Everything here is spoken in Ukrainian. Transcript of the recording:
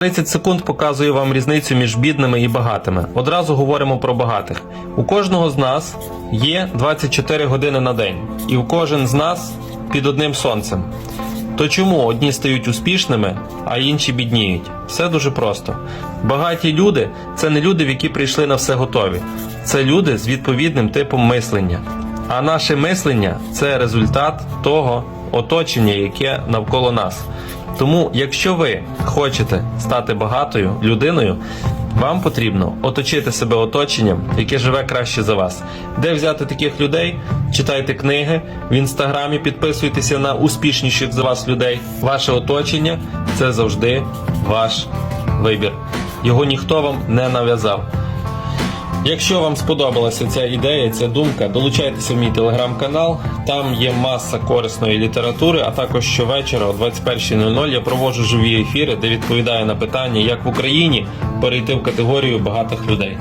30 секунд показую вам різницю між бідними і багатими. Одразу говоримо про багатих. У кожного з нас є 24 години на день, і у кожен з нас під одним сонцем. То чому одні стають успішними, а інші бідніють? Все дуже просто. Багаті люди це не люди, в які прийшли на все готові. Це люди з відповідним типом мислення. А наше мислення це результат того оточення, яке навколо нас. Тому, якщо ви хочете стати багатою людиною, вам потрібно оточити себе оточенням, яке живе краще за вас. Де взяти таких людей? Читайте книги в інстаграмі, підписуйтеся на успішніших за вас людей. Ваше оточення це завжди ваш вибір. Його ніхто вам не нав'язав. Якщо вам сподобалася ця ідея, ця думка, долучайтеся в мій телеграм-канал. Там є маса корисної літератури, а також щовечора о 21.00 я проводжу живі ефіри, де відповідаю на питання, як в Україні перейти в категорію багатих людей.